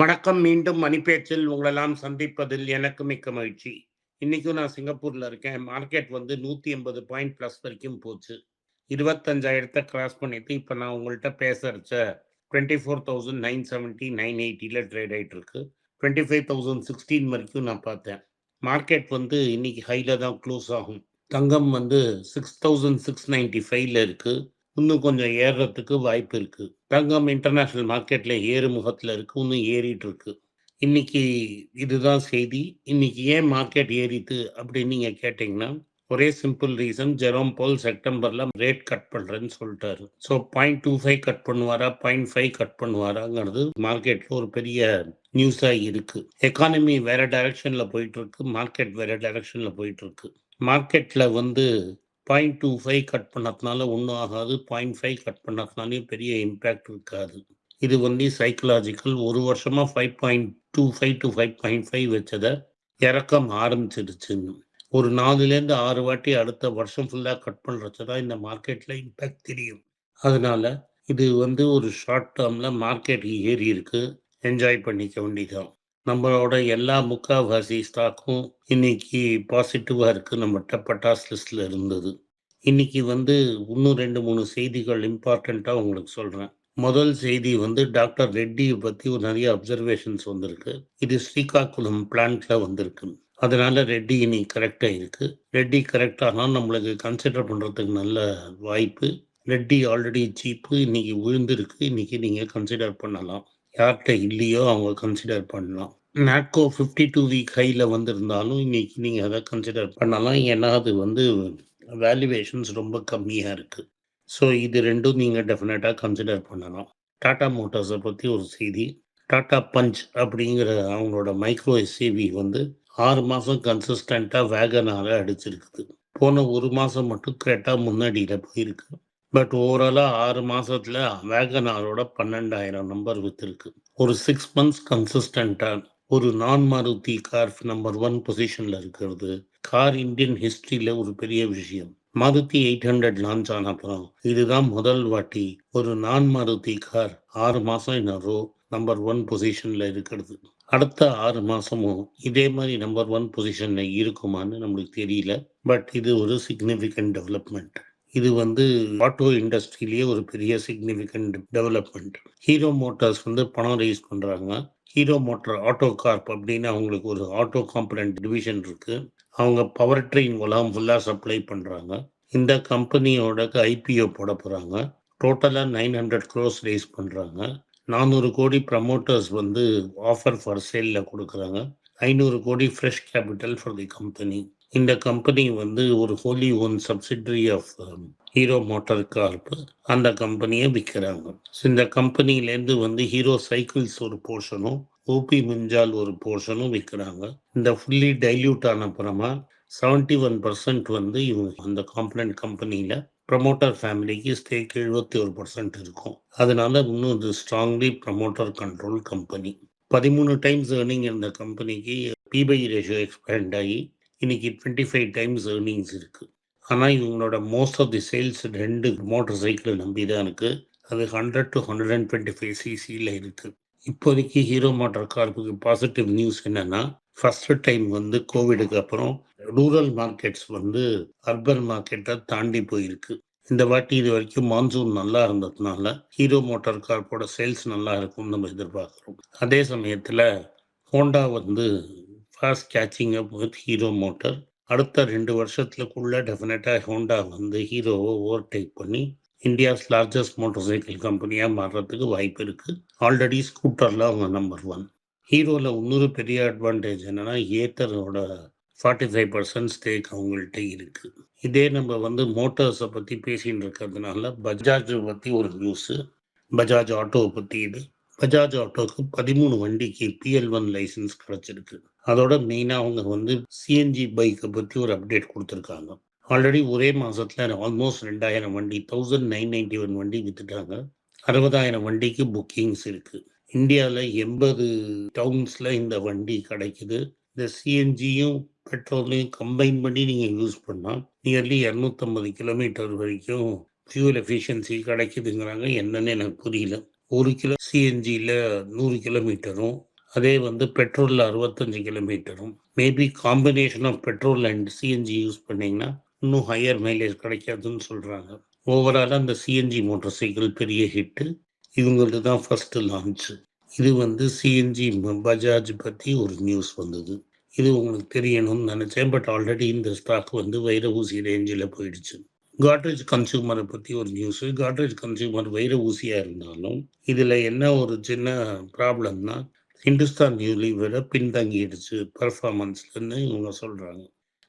வணக்கம் மீண்டும் மணிப்பேச்சில் உங்களெல்லாம் சந்திப்பதில் எனக்கு மிக்க மகிழ்ச்சி. இன்னைக்கும் நான் சிங்கப்பூர்ல இருக்கேன். மார்க்கெட் வந்து நூத்தி எண்பது பாயிண்ட் பிளஸ் வரைக்கும் போச்சு. இருபத்தஞ்சாயிரத்தை கிராஸ் பண்ணிட்டு இப்போ நான் உங்கள்கிட்ட பேசுறச்ச twenty four thousand nine seventy nine எயிட்டியில் trade ஆயிட்டு இருக்கு டுவெண்ட்டி ஃபைவ் தௌசண்ட் சிக்ஸ்டீன் வரைக்கும் நான் பார்த்தேன். மார்க்கெட் வந்து இன்னைக்கு ஹைல தான் க்ளோஸ் ஆகும். தங்கம் வந்து சிக்ஸ் தௌசண்ட் சிக்ஸ் நைன்டி ஃபைவ்ல இருக்குது இன்னும் கொஞ்சம் ஏறுறதுக்கு வாய்ப்பு இருக்கு. தங்கம் இன்டர்நேஷனல் மார்க்கெட்ல ஏறு முகத்துல இருக்கு இன்னும் ஏறிட்டு இருக்கு. இன்னைக்கு இதுதான் செய்தி. இன்னைக்கு ஏன் மார்க்கெட் ஏறித்து அப்படின்னு நீங்க கேட்டீங்கன்னா ஒரே சிம்பிள் ரீசன் ஜெரோம் போல் செப்டம்பர்ல ரேட் கட் பண்றேன்னு சொல்லிட்டாரு. So point two five cut பண்ணுவாரா பாயிண்ட் ஃபைவ் கட் பண்ணுவாராங்கிறது மார்க்கெட்ல ஒரு பெரிய நியூஸா இருக்கு. எக்கானமி வேற டைரக்ஷன்ல போயிட்டு இருக்கு மார்க்கெட் வேற டைரக்ஷன்ல போயிட்டு இருக்கு. மார்க்கெட்ல வந்து பாயிண்ட் டூ ஃபைவ் கட் பண்ணதுனால ஒன்றும் ஆகாது. பாயிண்ட் ஃபைவ் கட் பண்ணதுனாலையும் பெரிய இம்பேக்ட் இருக்காது. இது வந்து சைக்கலாஜிக்கல் ஒரு வருஷமாக five point two five to five point five வச்சதை இறக்கம் ஆரம்பிச்சிருச்சுன்னு. ஒரு நாலுலேருந்து ஆறு வாட்டி அடுத்த வருஷம் ஃபுல்லாக கட் பண்ணுறச்சு தான் இந்த மார்க்கெட்டில் இம்பேக்ட் தெரியும். அதனால இது வந்து ஒரு ஷார்ட் டேர்மில் மார்க்கெட் ஏறி இருக்கு என்ஜாய் பண்ணிக்க வேண்டியதான் நம்மளோட எல்லா முக்காவாசி ஸ்டாக்கும் இன்னைக்கு பாசிட்டிவாக இருக்குது நம்மகிட்ட பட்டாஸ் லிஸ்டில் இருந்தது. இன்னைக்கு வந்து இன்னும் ரெண்டு மூணு செய்திகள் இம்பார்ட்டண்ட்டாக உங்களுக்கு சொல்கிறேன் முதல் செய்தி வந்து டாக்டர் ரெட்டியை பற்றி ஒரு நிறைய அப்சர்வேஷன்ஸ் வந்திருக்கு. இது ஸ்ரீகாக்குளம் பிளான்ட்ல வந்திருக்கு. அதனால ரெட்டி இனி கரெக்டாக இருக்கு. ரெட்டி கரெக்டானா நம்மளுக்கு கன்சிடர் பண்ணுறதுக்கு நல்ல வாய்ப்பு. ரெட்டி ஆல்ரெடி சீப்பு இன்னைக்கு விழுந்திருக்கு இன்னைக்கு நீங்கள் கன்சிடர் பண்ணலாம். யார்கிட்ட இல்லையோ அவங்க கன்சிடர் பண்ணலாம். நாட்கோ ஃபிஃப்டி டூ வீக் ஹையில் வந்திருந்தாலும் இன்னைக்கு நீங்கள் அதை கன்சிடர் பண்ணலாம். ஏன்னா அது வந்து வேல்யூவேஷன்ஸ் ரொம்ப கம்மியாக இருக்குது ஸோ இது ரெண்டும் நீங்கள் டெஃபினட்டாக கன்சிடர் பண்ணலாம். டாடா மோட்டார்ஸை பற்றி ஒரு செய்தி. டாடா பஞ்ச் அப்படிங்கிற அவங்களோட மைக்ரோ எஸ்சிவி வந்து ஆறு மாதம் கன்சிஸ்டண்ட்டாக வேகனாக அடிச்சிருக்குது. போன ஒரு மாதம் மட்டும் கரெக்டாக முன்னாடியில் போயிருக்கு. பட் ஓவராலாக ஆறு மாதத்தில் வேகனாரோட பன்னெண்டாயிரம் நம்பர் விற்றுருக்கு ஒரு சிக்ஸ் மந்த்ஸ் கன்சிஸ்டண்ட்டாக ஒரு நான் மாருதி கார் நம்பர் ஒன் பொசிஷனில் இருக்கிறது. கார் இந்தியன் ஹிஸ்ட்ரியில் ஒரு பெரிய விஷயம். மாருதி எயிட் ஹண்ட்ரட் லான்ச் ஆன அப்புறம் இதுதான் முதல் வாட்டி ஒரு நான் மாருதி கார் ஆறு மாதம் இன்னொரு நம்பர் ஒன் பொசிஷனில் இருக்கிறது. அடுத்த ஆறு மாதமும் இதே மாதிரி நம்பர் ஒன் பொசிஷனில் இருக்குமான்னு நம்மளுக்கு தெரியல. பட் இது ஒரு சிக்னிஃபிகண்ட் டெவலப்மெண்ட் இது வந்து ஆட்டோ இண்டஸ்ட்ரியிலேயே ஒரு பெரிய சிக்னிஃபிகண்ட் டெவலப்மெண்ட் ஹீரோ மோட்டார்ஸ் வந்து பணம் ரைஸ் பண்ணுறாங்க ஹீரோ மோட்டார் ஆட்டோ கார்ப் அப்படின்னு அவங்களுக்கு ஒரு ஆட்டோ காம்பனன்ட் டிவிஷன் இருக்குது அவங்க பவர் ட்ரெயின் உலகம் ஃபுல்லாக சப்ளை பண்ணுறாங்க இந்த கம்பெனியோட ஐபிஓ போட போகிறாங்க டோட்டலாக நைன் ஹண்ட்ரட் க்ரோஸ் ரைஸ் பண்ணுறாங்க நானூறு கோடி ப்ரமோட்டர்ஸ் வந்து ஆஃபர் ஃபார் சேலில் கொடுக்குறாங்க. ஐநூறு கோடி fresh capital for the company இந்த கம்பெனி வந்து ஒரு wholly own subsidiary of Hero Motor Corp அந்த கம்பெனியை விற்கிறாங்க ஸோ இந்த கம்பெனிலேருந்து வந்து ஹீரோ சைக்கிள்ஸ் ஒரு போர்ஷனும் ஓபி மிஞ்சால் ஒரு போர்ஷனும் விற்கிறாங்க இந்த ஃபுல்லி டைல்யூட் ஆன அப்புறமா செவன்டி ஒன் பர்சன்ட் வந்து இவங்க அந்த காம்பனன்ட் கம்பெனியில் ப்ரமோட்டர் ஃபேமிலிக்கு ஸ்டேக் எழுபத்தி ஒரு பர்சன்ட் இருக்கும். அதனால இன்னும் இது ஸ்ட்ராங்லி ப்ரமோட்டர் கண்ட்ரோல் கம்பெனி பதிமூணு டைம்ஸ் ஏர்னிங் இருந்த கம்பெனிக்கு பிபை ரேஷியோ எக்ஸ்பேண்ட் ஆகி இன்னைக்கு டுவெண்ட்டி ஃபைவ் டைம்ஸ் ஏர்னிங்ஸ் இருக்கு ஆனால் இவங்களோட மோஸ்ட் ஆஃப் தி சேல்ஸ் ரெண்டு மோட்டர் சைக்கிள் நம்பி தான் இருக்கு. அது hundred to hundred and twenty five சிசியில் இருக்கு. இப்போதைக்கு ஹீரோ மோட்டார் கார்ப்புக்கு பாசிட்டிவ் நியூஸ் என்னன்னா ஃபர்ஸ்ட் டைம் வந்து கோவிடுக்கு அப்புறம் ரூரல் மார்க்கெட்ஸ் வந்து அர்பன் மார்க்கெட்டை தாண்டி போயிருக்கு. இந்த வாட்டி இது வரைக்கும் மான்சூன் நல்லா இருந்ததுனால ஹீரோ மோட்டார் கார்போட சேல்ஸ் நல்லா இருக்கும்னு நம்ம எதிர்பார்க்குறோம். அதே சமயத்தில் ஹோண்டா வந்து fast catching up with Hero Motor அடுத்த ரெண்டு வருஷத்துக்குள்ளே டெஃபினட்டாக ஹோண்டா வந்து ஹீரோவை ஓவர்டேக் பண்ணி இந்தியாஸ் லார்ஜஸ்ட் மோட்டர் சைக்கிள் கம்பெனியாக மாறுறதுக்கு வாய்ப்பு இருக்குது ஆல்ரெடி ஸ்கூட்டரில் அவங்க நம்பர் ஒன் ஹீரோவில் இன்னொரு பெரிய அட்வான்டேஜ் என்னென்னா ஏத்தரோட ஃபார்ட்டி ஃபைவ் பர்சன்ட் ஸ்டேக் அவங்கள்ட்ட இருக்குது இதே நம்ம வந்து மோட்டார்ஸை பற்றி பேசின்னு இருக்கிறதுனால பஜாஜை பற்றி ஒரு நியூஸு பஜாஜ் ஆட்டோவை பற்றி இது. பஜாஜ் ஆட்டோக்கு பதிமூணு வண்டிக்கு பிஎல் ஒன் லைசன்ஸ் கிடச்சிருக்கு. அதோட மெயினாக அவங்க வந்து சிஎன்ஜி பைக்கை பற்றி ஒரு அப்டேட் கொடுத்துருக்காங்க. ஆல்ரெடி ஒரே மாதத்தில் ஆல்மோஸ்ட் ரெண்டாயிரம் வண்டி தௌசண்ட் நைன் நைன்டி ஒன் வண்டி விற்றுட்டாங்க அறுபதாயிரம் வண்டிக்கு புக்கிங்ஸ் இருக்குது இந்தியாவில் எண்பது டவுன்ஸில் இந்த வண்டி கிடைக்குது. இந்த சிஎன்ஜியும் பெட்ரோலையும் கம்பைன் பண்ணி நீங்கள் யூஸ் பண்ணால் நியர்லி இரநூத்தம்பது கிலோமீட்டர் வரைக்கும் ஃபியூல் எஃபிஷியன்சி கிடைக்குதுங்கிறாங்க. என்னன்னு எனக்கு புரியல. ஒரு கிலோ சிஎன்ஜியில் நூறு கிலோமீட்டரும் அதே வந்து பெட்ரோலில் அறுபத்தஞ்சு கிலோமீட்டரும். Maybe combination of petrol and CNG use பண்ணிங்கன்னா இன்னும் ஹையர் மைலேஜ் கிடைக்காதுன்னு சொல்கிறாங்க ஓவராலாக அந்த சிஎன்ஜி மோட்டார் சைக்கிள் பெரிய ஹிட்டு இவங்களது தான் ஃபஸ்ட்டு லான்ச்சு இது வந்து சிஎன்ஜி பஜாஜ் பற்றி ஒரு நியூஸ் வந்தது. இது உங்களுக்கு தெரியணும்னு நினச்சேன் பட் ஆல்ரெடி இந்த ஸ்டாக் வந்து வைர ஊசி ரேஞ்சில் போயிடுச்சு. காட்ரேஜ் கன்சியூமரை பற்றி ஒரு நியூஸு காட்ரேஜ் கன்சியூமர் வைர ஊசியாக இருந்தாலும் இதில் என்ன ஒரு சின்ன ப்ராப்ளம்னா ஹிந்துஸ்தான் யூனிவரை பின்தங்கிடுச்சு பர்ஃபார்மன்ஸ்லன்னு இவங்க சொல்கிறாங்க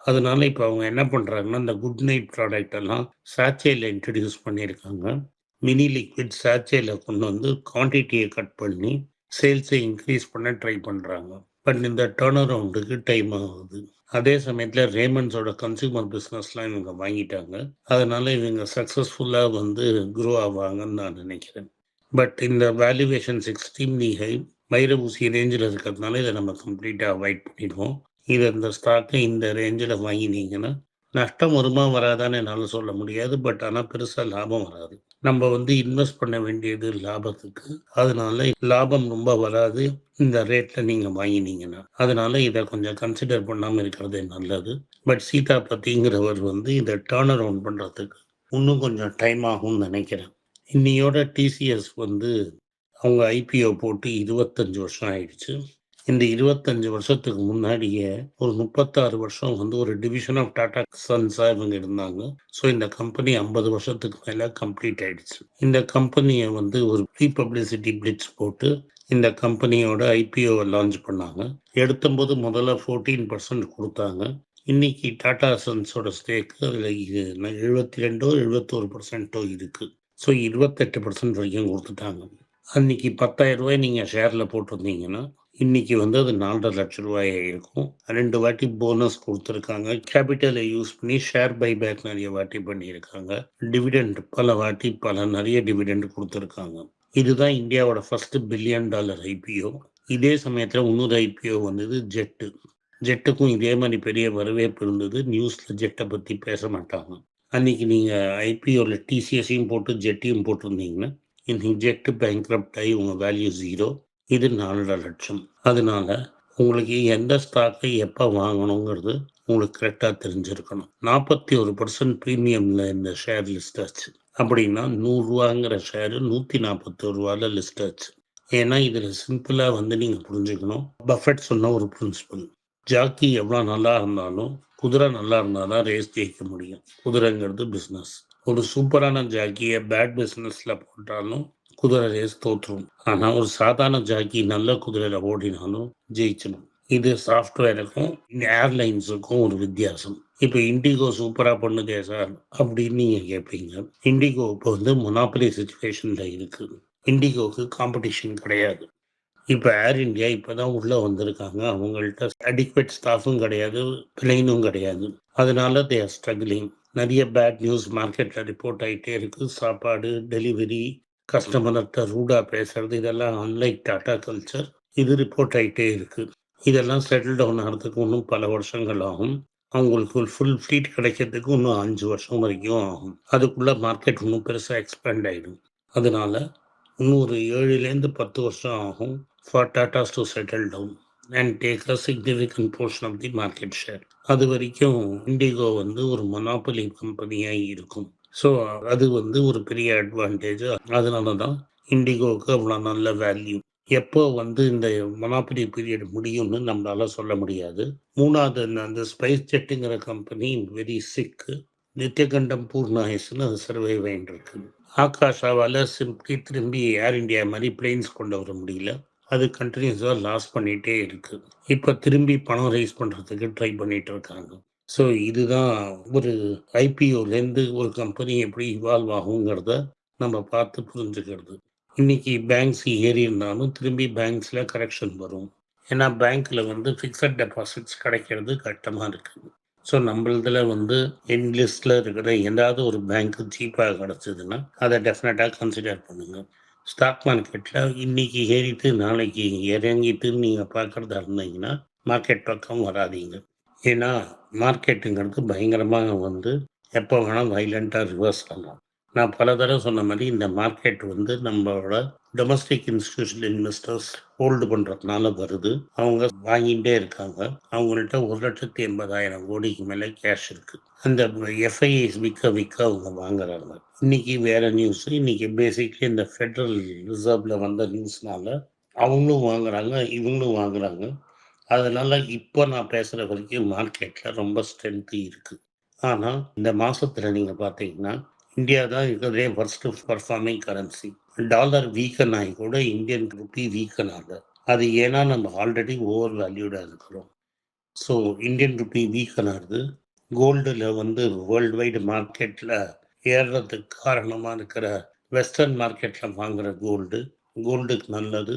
அதனால இப்போ அவங்க என்ன பண்ணுறாங்கன்னா இந்த குட் நைட் ப்ராடக்ட் எல்லாம் சாச்சேல இன்ட்ரடியூஸ் பண்ணியிருக்காங்க. மினி லிக்விட் சாச்சேல கொண்டு வந்து குவான்டிட்டியை கட் பண்ணி சேல்ஸை இன்க்ரீஸ் பண்ண ட்ரை பண்ணுறாங்க பட் இந்த டேர்ன் அரவுண்டுக்கு டைம் ஆகுது. அதே சமயத்தில் ரேமண்ட்ஸோட கன்சியூமர் பிஸ்னஸ்லாம் இவங்க வாங்கிட்டாங்க. அதனால இவங்க சக்ஸஸ்ஃபுல்லாக வந்து குரோ ஆவாங்கன்னு நான் நினைக்கிறேன். பட் இந்த வேல்யூவேஷன்ஸ் எக்ஸ்ட்ரீம்லி ஹை வைர ஊசி ரேஞ்சில் இருக்கிறதுனால இதை நம்ம கம்ப்ளீட்டாக அவாய்ட் பண்ணிடுவோம். இதை இந்த ஸ்டாக்கை இந்த ரேஞ்சில் வாங்கினீங்கன்னா நஷ்டம் வருமா வராதான்னு என்னால் சொல்ல முடியாது. பட் ஆனால் பெருசாக லாபம் வராது. நம்ம வந்து இன்வெஸ்ட் பண்ண வேண்டியது லாபத்துக்கு. அதனால லாபம் ரொம்ப வராது. இந்த ரேட்டில் நீங்கள் வாங்கினீங்கன்னா. அதனால இதை கொஞ்சம் கன்சிடர் பண்ணாமல் இருக்கிறது நல்லது. பட் சீதா பத்திங்கிறவர் வந்து இதை டேர்ன் அரவுண்ட் பண்ணுறதுக்கு இன்னும் கொஞ்சம் டைம் ஆகும்னு நினைக்கிறேன். இன்னையோட டிசிஎஸ் வந்து அவங்க ஐபிஓ போட்டு இருபத்தஞ்சு வருஷம் ஆயிடுச்சு. இந்த இருபத்தஞ்சு வருஷத்துக்கு முன்னாடியே ஒரு முப்பத்தாறு வருஷம் வந்து ஒரு டிவிஷன் ஆஃப் டாடா சன்ஸாக இவங்க இருந்தாங்க. ஸோ இந்த கம்பெனி ஐம்பது வருஷத்துக்கு மேலே கம்ப்ளீட் ஆயிடுச்சு. இந்த கம்பெனியை வந்து ஒரு ப்ரீ பப்ளிசிட்டி பிளிட்ஸ் போட்டு இந்த கம்பெனியோட ஐபிஓவை லான்ச் பண்ணாங்க. எடுத்தபோது முதல்ல ஃபோர்டீன் பர்சன்ட் கொடுத்தாங்க. இன்னைக்கு டாடா சன்ஸோட ஸ்டேக்கு அதில் எழுபத்தி ரெண்டோ எழுபத்தோரு பர்சன்ட்டோ இருக்குது ஸோ இருபத்தெட்டு பர்சன்ட் வரைக்கும் கொடுத்துட்டாங்க. அன்னைக்கு பத்தாயிரம் ரூபாய் நீங்கள் ஷேரில் போட்டிருந்தீங்கன்னா இன்னைக்கு வந்து அது நாலரை லட்ச ரூபாய் இருக்கும். ரெண்டு வாட்டி போனஸ் கொடுத்துருக்காங்க. கேபிட்டலை யூஸ் பண்ணி ஷேர் பைபேக் நிறைய வாட்டி பண்ணியிருக்காங்க. டிவிடெண்ட் பல வாட்டி பல நிறைய டிவிடெண்ட் கொடுத்துருக்காங்க. இதுதான் இந்தியாவோட ஃபர்ஸ்ட் பில்லியன் டாலர் ஐபிஓ இதே சமயத்தில் இன்னொரு ஐபிஓ வந்தது ஜெட்டு ஜெட்டுக்கும் இதே மாதிரி பெரிய வரவேற்பு இருந்தது. நியூஸில் ஜெட்டை பற்றி பேச மாட்டாங்க. அன்னைக்கு நீங்கள் ஐபிஓவில் டிசிஎஸையும் போட்டு ஜெட்டையும் போட்டிருந்தீங்கன்னா இன்னைக்கு ஜெட்டு பேங்க்ரப்ட் ஆகி உங்கள் வேல்யூ ஜீரோ இது நாலரை லட்சம். அதனால உங்களுக்கு எந்த ஸ்டாக்கை எப்போ வாங்கணுங்கிறது உங்களுக்கு கரெக்டாக தெரிஞ்சிருக்கணும். நாற்பத்தி ஒரு பர்சன்ட் ப்ரீமியமில் இந்த ஷேர் லிஸ்ட் ஆச்சு. அப்படின்னா நூறுரூவாங்கிற ஷேரு நூற்றி நாற்பத்தோரு ரூபாவில் லிஸ்ட் ஆச்சு. ஏன்னா இதில் சிம்பிளாக வந்து நீங்கள் புரிஞ்சுக்கணும். பஃபெட் சொன்ன ஒரு பிரின்சிபல் ஜாக்கி எவ்வளோ நல்லா இருந்தாலும் குதிரை நல்லா இருந்தால் தான் ரேஸ் ஜெயிக்க முடியும். குதிரைங்கிறது பிஸ்னஸ் ஒரு சூப்பரான ஜாக்கியை பேட் பிஸ்னஸில் போட்டாலும் குதிரை ரேஸ் தோற்றுரும் ஆனால் ஒரு சாதாரண ஜாக்கி நல்ல குதிரையில் ஓடினாலும் ஜெயிச்சிடும். இது சாஃப்ட்வேருக்கும் ஏர்லைன்ஸுக்கும் ஒரு வித்தியாசம். இப்போ இண்டிகோ சூப்பராக பண்ணுதே சார் அப்படின்னு நீங்கள் கேட்பீங்க இண்டிகோ இப்போ வந்து மொனாப்பலி சுச்சுவேஷனில் இருக்குது இண்டிகோவுக்கு காம்படிஷன் கிடையாது. இப்போ ஏர் இந்தியா இப்போ தான் உள்ளே வந்திருக்காங்க. அவங்கள்ட்ட அடிக்வேட் ஸ்டாஃபும் கிடையாது பிளைனும் கிடையாது. அதனால தே ஆர் ஸ்ட்ரகிளிங் நிறைய பேட் நியூஸ் மார்க்கெட்டில் ரிப்போர்ட் ஆகிட்டே இருக்குது சாப்பாடு டெலிவரி கஸ்டமர்கிட்ட ரூடாக பேசுறது இதெல்லாம் அன்லைக் டாட்டா கல்ச்சர் இது ரிப்போர்ட் ஆகிட்டே இருக்குது இதெல்லாம் செட்டில் டவுன் ஆகிறதுக்கு இன்னும் பல வருஷங்கள் ஆகும். அவங்களுக்கு ஒரு ஃபுல் ஃப்ளீட் கிடைக்கிறதுக்கு இன்னும் அஞ்சு வருஷம் வரைக்கும் ஆகும். அதுக்குள்ளே மார்க்கெட் இன்னும் பெருசாக எக்ஸ்பேண்ட் ஆகிடும் அதனால இன்னும் ஒரு ஏழுலேருந்து பத்து வருஷம் ஆகும் for Tatas to settle down and take a significant portion of the market share அது வரைக்கும் இண்டிகோ வந்து ஒரு மொனாபலி கம்பெனியாக இருக்கும். ஸோ அது வந்து ஒரு பெரிய அட்வான்டேஜ் அதனால தான் இண்டிகோவுக்கு அவ்வளோ நல்ல வேல்யூ எப்போ வந்து இந்த மொனாபலி பீரியட் முடியும்னு நம்மளால சொல்ல முடியாது. மூணாவது அந்த ஸ்பைஸ் ஜெட்டுங்கிற கம்பெனி வெரி சிக்கு நித்தியகண்டம் பூர்ணாயசுன்னு அது சர்வை இருக்கு. ஆகாஷாவால் சிம்பிளி திரும்பி ஏர் இந்தியா மாதிரி பிளெயின்ஸ் கொண்டு வர முடியல. அது கண்டினியூஸாக லாஸ் பண்ணிகிட்டே இருக்குது இப்போ திரும்பி பணம் ரைஸ் பண்ணுறதுக்கு ட்ரை பண்ணிகிட்டு இருக்காங்க. ஸோ இதுதான் ஒரு ஐபிஓலேருந்து ஒரு கம்பெனி எப்படி இவால்வ் ஆகுங்கிறத நம்ம பார்த்து புரிஞ்சுக்கிறது. இன்னைக்கு பேங்க்ஸ் ஏறி இருந்தாலும் திரும்பி பேங்க்ஸில் கரெக்ஷன் வரும். ஏன்னா பேங்க்கில் வந்து ஃபிக்ஸட் டெபாசிட்ஸ் கிடைக்கிறது கட்டமாக இருக்குது ஸோ நம்மளதில் வந்து என்லிஸ்டில் இருக்கிற ஏதாவது ஒரு பேங்க்கு சீப்பாக கிடச்சிதுன்னா அதை டெஃபினட்டாக கன்சிடர் பண்ணுங்கள் ஸ்டாக் மார்க்கெட்டில் இன்னைக்கு ஏறிட்டு நாளைக்கு இறங்கிட்டு நீங்கள் பார்க்குறதா இருந்தீங்கன்னா மார்க்கெட் பக்கம் வராதிங்க. ஏன்னா மார்க்கெட்டுங்கிறது பயங்கரமாக வந்து எப்போ வேணால் வைலண்ட்டாக ரிவர்ஸ் பண்ணலாம். நான் பல தடவை சொன்ன மாதிரி இந்த மார்க்கெட் வந்து நம்மளோட டொமஸ்டிக் இன்ஸ்டிடியூஷனல் இன்வெஸ்டர்ஸ் ஹோல்டு பண்ணுறதுனால வருது. அவங்க வாங்கிட்டே இருக்காங்க. அவங்கள்ட்ட ஒரு லட்சத்தி எண்பதாயிரம் கோடிக்கு மேலே கேஷ் இருக்கு. அந்த எஃப்ஐஎஸ் விற்க விற்க அவங்க வாங்குறாங்க. இன்னைக்கு வேற நியூஸ் இன்னைக்கு பேசிக்லி இந்த ஃபெடரல் ரிசர்வ்ல வந்த நியூஸ்னால அவங்களும் வாங்குறாங்க இவங்களும் வாங்குறாங்க. அதனால இப்போ நான் பேசுகிற வரைக்கும் மார்க்கெட்டில் ரொம்ப ஸ்ட்ரென்த்து இருக்கு. ஆனால் இந்த மாசத்துல நீங்கள் பார்த்தீங்கன்னா இந்தியா தான் இருக்கிறதே first performing currency dollar weaken ஆகி கூட இந்தியன் ருப்பி வீக்கன் ஆகல அது ஏன்னா நம்ம ஆல்ரெடி ஓவர் வேல்யூடாக இருக்கிறோம். ஸோ இந்தியன் ருப்பி வீக்கன் ஆகுது கோல்டில் வந்து வேர்ல்டு வைடு மார்க்கெட்டில் ஏறுறதுக்கு காரணமாக இருக்கிற வெஸ்டர்ன் மார்க்கெட்டில் வாங்குற கோல்டு. கோல்டுக்கு நல்லது.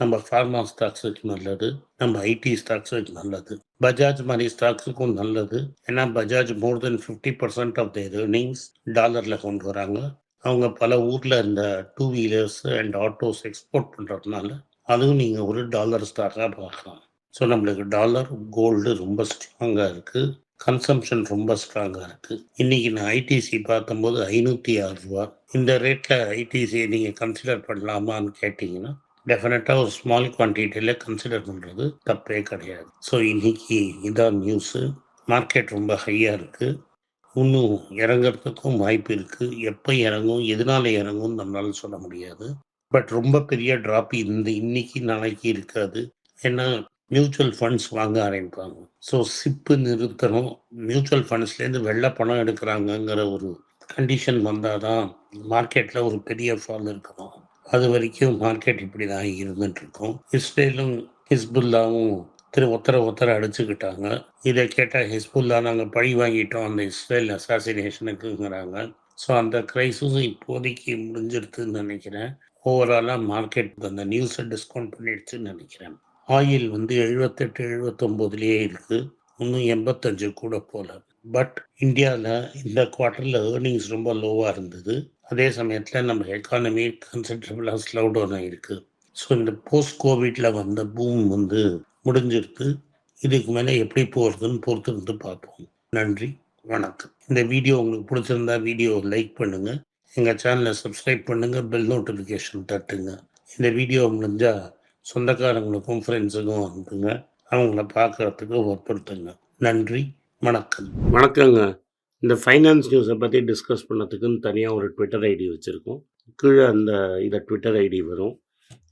நம்ம ஃபார்மா ஸ்டாக்ஸுக்கு நல்லது. நம்ம ஐடி ஸ்டாக்ஸுக்கு நல்லது. பஜாஜ் மாதிரி ஸ்டாக்ஸுக்கும் நல்லது. ஏன்னா Bajaj more than fifty percent of the earnings டாலரில் கொண்டு வராங்க. அவங்க பல ஊரில் இந்த two wheelers and autos export பண்ணுறதுனால அதுவும் நீங்கள் ஒரு டாலர் ஸ்டாக்காக பார்க்கலாம். ஸோ நம்மளுக்கு டாலர் கோல்டு ரொம்ப ஸ்ட்ராங்காக இருக்குது கன்சம்ஷன் ரொம்ப ஸ்ட்ராங்காக இருக்குது இன்றைக்கி நான் ஐடிசி பார்த்தம்போது ஐநூற்றி ஆறு ரூபா. இந்த ரேட்டில் ஐடிசியை நீங்கள் கன்சிடர் பண்ணலாமான்னு கேட்டிங்கன்னா டெஃபினட்டாக ஒரு ஸ்மால் குவான்டிட்டியில் கன்சிடர் பண்ணுறது தப்பே கிடையாது. ஸோ இன்னைக்கு இதான் நியூஸு மார்க்கெட் ரொம்ப ஹையாக இருக்குது இன்னும் இறங்குறதுக்கும் வாய்ப்பு இருக்குது எப்போ இறங்கும் எதனால இறங்கும் நம்மளால சொல்ல முடியாது. பட் ரொம்ப பெரிய ட்ராப் இந்த இன்னைக்கு நாளைக்கு இருக்காது. ஏன்னா மியூச்சுவல் ஃபண்ட்ஸ் வாங்க ஆரம்பிப்பாங்க. ஸோ சிப்பு நிறுத்தணும். மியூச்சுவல் ஃபண்ட்ஸ்லேருந்து வெள்ளை பணம் எடுக்கிறாங்கங்கிற ஒரு கண்டிஷன் வந்தால் தான் மார்க்கெட்டில் ஒரு பெரிய ஃபால் இருக்கணும். அது வரைக்கும் மார்க்கெட் இப்படி தான் இருந்துட்டு இருக்கும். இஸ்ரேலும் ஹிஸ்புல்லாவும் திரு உத்தர உத்தர அடிச்சுக்கிட்டாங்க. இதை கேட்டால் ஹிஸ்புல்லா நாங்கள் பழி வாங்கிட்டோம். அந்த இஸ்ரேல் அசாசினேஷனுக்குங்கிறாங்க ஸோ அந்த கிரைசிஸ் இப்போதைக்கு முடிஞ்சிருதுன்னு நினைக்கிறேன். ஓவராலாக மார்க்கெட் அந்த நியூஸை டிஸ்கவுண்ட் பண்ணிடுச்சுன்னு நினைக்கிறேன். ஆயில் வந்து எழுபத்தெட்டு எழுபத்தொம்போதுலேயே இருக்குது இன்னும் எண்பத்தஞ்சு கூட போகல பட் இந்தியாவில் இந்த குவார்ட்டரில் ஏர்னிங்ஸ் ரொம்ப லோவாக இருந்தது. அதே சமயத்தில் நம்ம எக்கானமி கன்சிடரபிளாக ஸ்லோ டவுன் ஆகிருக்கு ஸோ இந்த போஸ்ட் கோவிட்டில் வந்த பூம் வந்து முடிஞ்சிருக்கு இதுக்கு மேலே எப்படி போகிறதுன்னு பொறுத்து இருந்து பார்ப்போம். நன்றி வணக்கம். இந்த வீடியோ உங்களுக்கு பிடிச்சிருந்தா வீடியோ லைக் பண்ணுங்கள் எங்கள் சேனலை சப்ஸ்கிரைப் பண்ணுங்கள் பெல் நோட்டிஃபிகேஷன் தட்டுங்க. இந்த வீடியோ முடிஞ்சால் சொந்தக்காரங்களுக்கும் ஃப்ரெண்ட்ஸுக்கும் அனுப்புங்க. அவங்கள பார்க்கறதுக்கு வற்புறுத்துங்க. நன்றி வணக்கம். வணக்கங்க. இந்த ஃபைனான்ஸ் நியூஸை பற்றி டிஸ்கஸ் பண்ணதுக்குன்னு தனியாக ஒரு ட்விட்டர் ஐடி வச்சுருக்கோம். கீழே அந்த இதை ட்விட்டர் ஐடி வரும்.